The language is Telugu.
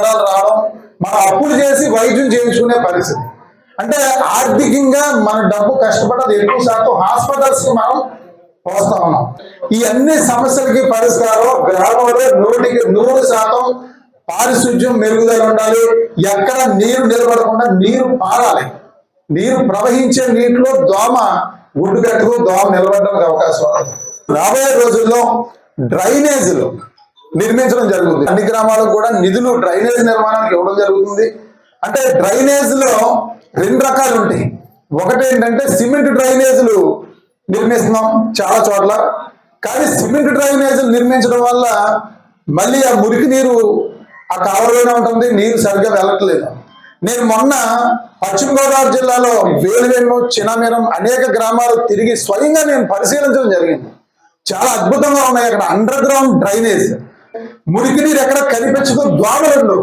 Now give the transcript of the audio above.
జ్వరాలు రావడం మనం అప్పులు చేసి వైద్యం చేయించుకునే పరిస్థితి. అంటే ఆర్థికంగా మన డబ్బు కష్టపడదు ఎక్కువ శాతం హాస్పిటల్స్కి మనం పోస్తా ఉన్నాం. ఈ అన్ని సమస్యలకి పరిష్కారం గ్రామంలో నూటికి నూరు శాతం పారిశుద్ధ్యం మెరుగుదల ఉండాలి. ఎక్కడ నీరు నిలబడకుండా నీరు పారాలి. నీరు ప్రవహించే నీటిలో దోమ గుడ్డు కట్టుకు దోమ నిలబడడానికి అవకాశం ఉండదు రాబోయే రోజుల్లో డ్రైనేజీలు నిర్మించడం జరుగుతుంది. అన్ని గ్రామాలకు కూడా నిధులు డ్రైనేజ్ నిర్మాణానికి ఇవ్వడం జరుగుతుంది. అంటే డ్రైనేజ్లో రెండు రకాలు ఉంటాయి. ఒకటి ఏంటంటే సిమెంట్ డ్రైనేజీలు నిర్మిస్తున్నాం చాలా చోట్ల. కానీ సిమెంట్ డ్రైనేజీలు నిర్మించడం వల్ల మళ్ళీ ఆ మురికి నీరు ఆ కాలువలోనే ఉంటుంది. నీరు సరిగ్గా వెళ్ళట్లేదు నేను మొన్న పశ్చిమ గోదావరి జిల్లాలో వేలువెన్ను చినమీరం అనేక గ్రామాలు తిరిగి స్వయంగా నేను పరిశీలించడం జరిగింది. చాలా అద్భుతంగా ఉన్నాయి అక్కడ అండర్ గ్రౌండ్ డ్రైనేజ్. మురికి నీరు ఎక్కడ కనిపించదు ద్వామలు